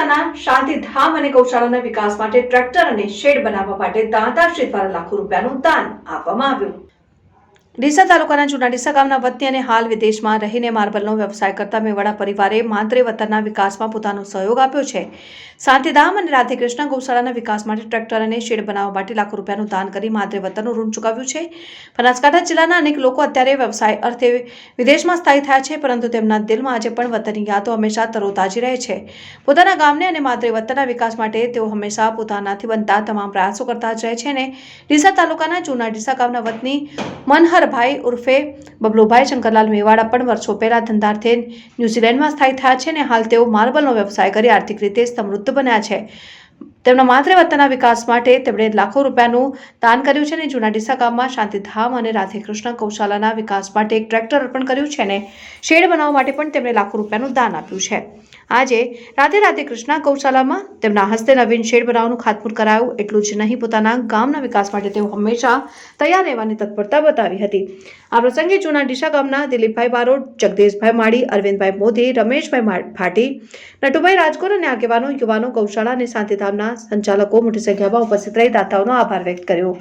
ડીસાના શાંતિધામ અને ગૌશાળાના વિકાસ માટે ટ્રેક્ટર અને શેડ બનાવવા માટે દાતાશ્રી દ્વારા લાખો રૂપિયાનું દાન આપવામાં આવ્યું. ડીસા તાલુકાના જૂના ડીસા ગામના વતની અને હાલ વિદેશમાં રહીને માર્બલનો વ્યવસાય કરતા મેવાડા પરિવારે માત્રે વતનના વિકાસમાં પોતાનો સહયોગ આપ્યો છે. શાંતિધામ અને રાધેકૃષ્ણ ગૌશાળાના વિકાસ માટે ટ્રેક્ટર અને શેડ બનાવવા માટે લાખો રૂપિયાનું દાન કરી માત્રે વતનનું ઋણ ચૂકવ્યું છે. બનાસકાંઠા જિલ્લાના અનેક લોકો અત્યારે વ્યવસાય અર્થે વિદેશમાં સ્થાયી થયા છે, પરંતુ તેમના દિલમાં આજે પણ વતનની યાદો હંમેશા તરોતાજી રહે છે. પોતાના ગામને અને માત્ર વતનના વિકાસ માટે તેઓ હંમેશા પોતાનાથી બનતા તમામ પ્રયાસો કરતા જ રહે છે અને ડીસા તાલુકાના જૂના ડીસા ગામના વતની મનહરભાઈ ઉર્ફે બબલુભાઈ શંકરલાલ મેવાડા પણ વર્ષો પહેલા ધંધાર્થે ન્યૂઝીલેન્ડમાં સ્થાયી થયા છે અને હાલ તેઓ માર્બલનો વ્યવસાય કરી આર્થિક રીતે સમૃદ્ધ બન્યા છે. તેમના માત્ર વતનના વિકાસ માટે તેમણે લાખો રૂપિયાનું દાન કર્યું છે અને જૂના ડીસા ગામમાં શાંતિધામ અને રાધેકૃષ્ણ ગૌશાલાના વિકાસ માટે એક ટ્રેક્ટર અર્પણ કર્યું છે અને શેડ બનાવવા માટે પણ તેમણે લાખો રૂપિયાનું દાન આપ્યું છે. આજે રાધે રાધે કૃષ્ણ ગૌશાલામાં તેમના હસ્તે નવીન શેડ બનાવવાનું ખાતમુહૂર્ત કરાયું, એટલું જ નહીં, પોતાના ગામના વિકાસ માટે તેઓ હંમેશા તૈયાર રહેવાની તત્પરતા બતાવી હતી. આ પ્રસંગે જૂના ડીસા ગામના દિલીપભાઈ બારોટ, જગદીશભાઈ માળી, અરવિંદભાઈ મોદી, રમેશભાઈ ભાટી, નટુભાઈ રાજકોટ અને આગેવાનો, યુવાનો કૌશાળા અને શાંતિધામના સંચાલકો મોટી સંખ્યામાં ઉપસ્થિત રહી દાતાઓનો આભાર વ્યક્ત કર્યો.